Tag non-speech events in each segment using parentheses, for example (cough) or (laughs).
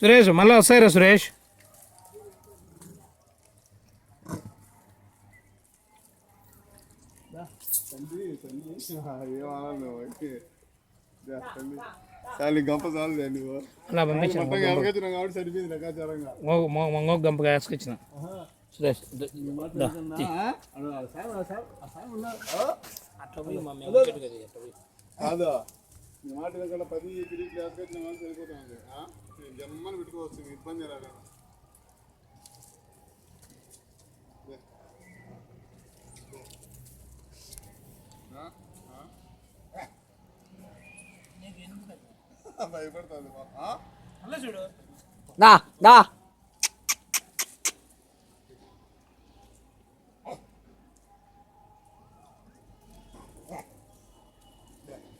సురేష్ మళ్ళీ వస్తాయిరా సురేష్. అలా పంపించిన మంగో గంప వేసుకొచ్చిన సురేష్ అట్లా పోయి మా మేము కదా, అట్లా పోయి. మాట పది జమ్మని పెట్టుకోవచ్చు ఇబ్బంది రాగా భయపడుతుంది మళ్ళా చూడు దా దా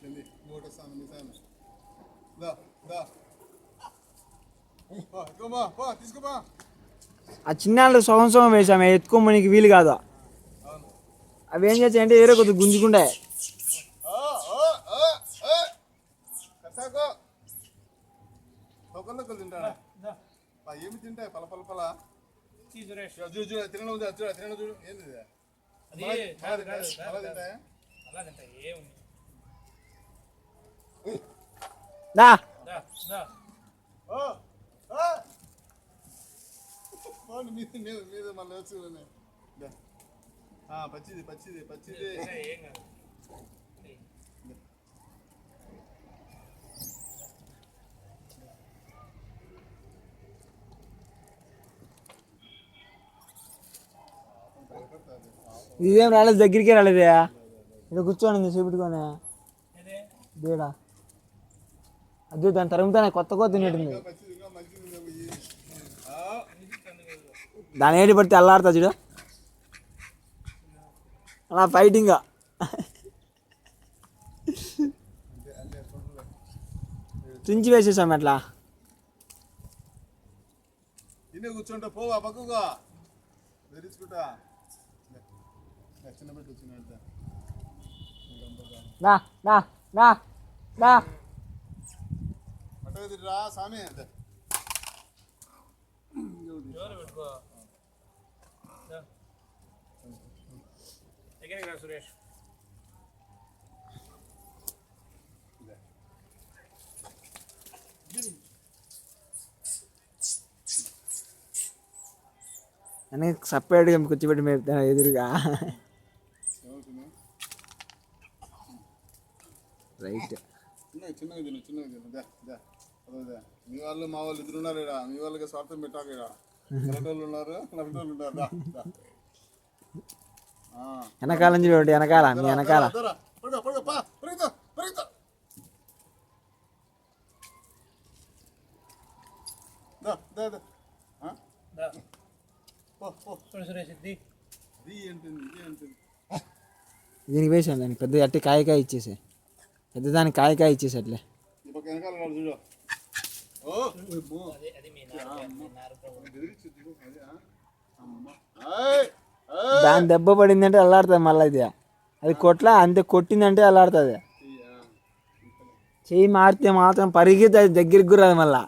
ఏంది మూట వస్తాను నిజాను దా దా పో, ఇదిగోమ్మా, పో తీసుకోమా ఆ చిన్నాళ్ళు సగం సగం వేసాము ఎత్తుకోమనికి వీలు కాదు. అవి ఏం కసాకో ఒకళ్ళొకళ్ళు తింటాడా? పా, ఏమి తింటాయి? పల పల పల. చూడు చూడు తినడం చూడు తినడం చూడు. ఏంది? అది తింటాయా? తింటాయా? ఏముంది? దా దా దా ఓ ఓ పోండి, మీద మీద మీద మళ్ళీ వచ్చి ఉన్నాయి. దా. ఆ, పచ్చిది పచ్చిది పచ్చిది. ఏం కాదు. ఇదేం రాలేదు దగ్గరికే రాలేదే? ఇక్కడ కూర్చోండి చూపెట్టుకొని. దేడా అదే దాని తరుగుతానే కొత్త కొత్త తినేటుంది పచ్చిది ఇంకా మంచిది ఇంకా పోయి. ఆ, దాని ఏటి పడితే అల్లాడుతా చూడు. అలా ఫైటింగ్ తుంచి వేసేసాం అట్లా. కూర్చుంటా పోవా పక్కగా తెరుచుకుంటా చిన్న పెట్టి వచ్చిన దా దా దా దా. పట్టగా తిరిరా స్వామి. జోరు పెట్టుకో దా. దగ్గరికి రా సురేష్ అని సపరేట్గా కూర్చోబెట్టి మేపుతాను ఎదురుగా రైట్ చిన్నగా చిన్నగా తిను చిన్నగా తిను దా దా అదో దా మీ వాళ్ళు మా వాళ్ళు ఇద్దరు ఉన్నారు ఇక్కడ మీ వాళ్ళకి స్వార్థం పెట్టాక వెనకాల నుంచి చూడండి వెనకాల మీ వెనకాల? దీనికి వేసాను దానికి పెద్ద అట్టి కాయ కాయ ఇచ్చేసి. పెద్ద దానికి కాయ కాయ ఇచ్చేసి అట్లే. దాని దెబ్బ పడిందంటే అల్లాడుతుంది మళ్ళీ ఇది. అది కొట్లా అంతే కొట్టిందంటే అల్లాడుతుంది. చేయి చెయ్యి మారితే మాత్రం పరిగెత్తి అది దగ్గరికి కూడా రాదు మళ్ళా.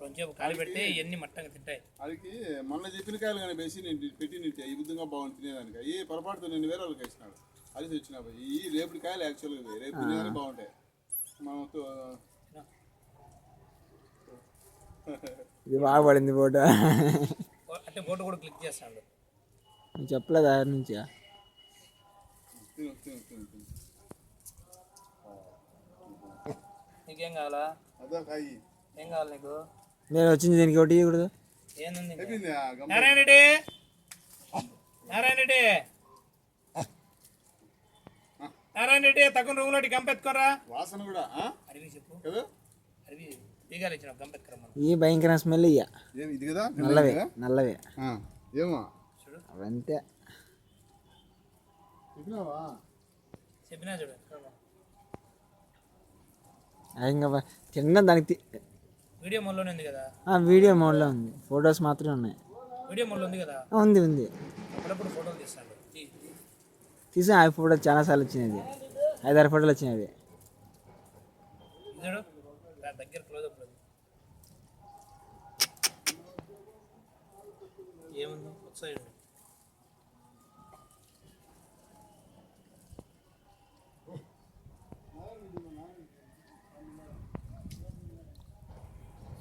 కొంచెం కాలు పెడితే ఇవన్నీ మట్టంగా తింటాయి. వాడికి మొన్న చెప్పిన కాయలు కానీ వేసి నేను పెట్టి నింటే ఈ విధంగా బాగుంది తినేదానికి. ఈ పొరపాటుతో నేను వేరే వాళ్ళకి వేసినాడు. అది తెచ్చినా పోయి. ఈ రేపు కాయలు యాక్చువల్గా. రేపు తినేదానికి బాగుంటాయి. మనం (laughs) ఇది బాగా పడింది ఫోటో. అంటే బోర్డు కూడా క్లిక్ చేస్తాడు. చెప్పలేదు ఆ నుంచి? నీకేం కావాలా? అదే కాయి. ఏం కావాలి నీకు? నేను వచ్చింది దీనికి ఒకటి గంప నారాయణ రెడ్డి! నారాయణ రెడ్డి! నారాయణ రెడ్డి తక్కువ రూమ్లో గంపెత్తుకోరా వాసన కూడా? అడిగి చెప్పు. అడిగి బీగాలు ఇచ్చిన గంపెత్తుకోరా ఈ భయంకర స్మెల్ ఇయ్య. ఇది కదా? నల్లవే నల్లవే. ఏమో. అవంతే. చెప్పినావా? చెప్పినా చూడు. ఇంకా తిన్న దానికి తి- వీడియో మోడ్లోనే ఉంది కదా? ఆ, వీడియో మోడ్లో ఉంది. ఫొటోస్ మాత్రమే ఉన్నాయి. వీడియో మోడ్లో ఉంది కదా? ఉంది ఉంది. అప్పుడప్పుడు ఫోటోలు తీస్తాడు తీ, తీ. తీసిన ఆ ఫోటో చాలా సార్లు వచ్చినది. ఐదారు ఫోటోలు వచ్చినవి. చూడు దగ్గర క్లోజ్ అప్ ఏముంది? ఒకసారి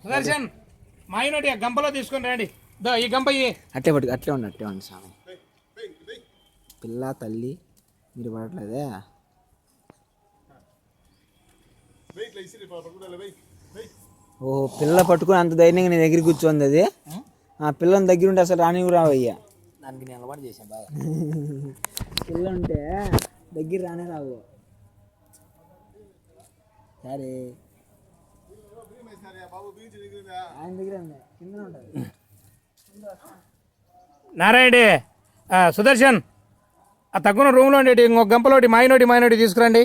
సుదర్శన్ మా అయినోటి ఆ గంపలో తీసుకొని రండి. దో ఈ గంప. అట్లే పట్టు అట్లే ఉండి అట్లే ఉండి స్వామి. పిల్ల తల్లి మీరు పడట్లేదే? ఓ పిల్ల పట్టుకుని అంత ధైర్యంగా నీ దగ్గర కూర్చోంది అది? ఆ? పిల్లని దగ్గర ఉంటే అసలు రాని రావయ్యా దానికి నేను అలవాటు చేశాను బాగా. పిల్ల ఉంటే దగ్గర రానే రావు. సరే. ఆయన దగ్గర ఉంది. కింద ఉంటుంది. నారాయణి ఆ, సుదర్శన్ ఆ తగ్గున రూమ్లో ఇంకొక గంపలోటి మాయనోటి మాయనోటి తీసుకురండి.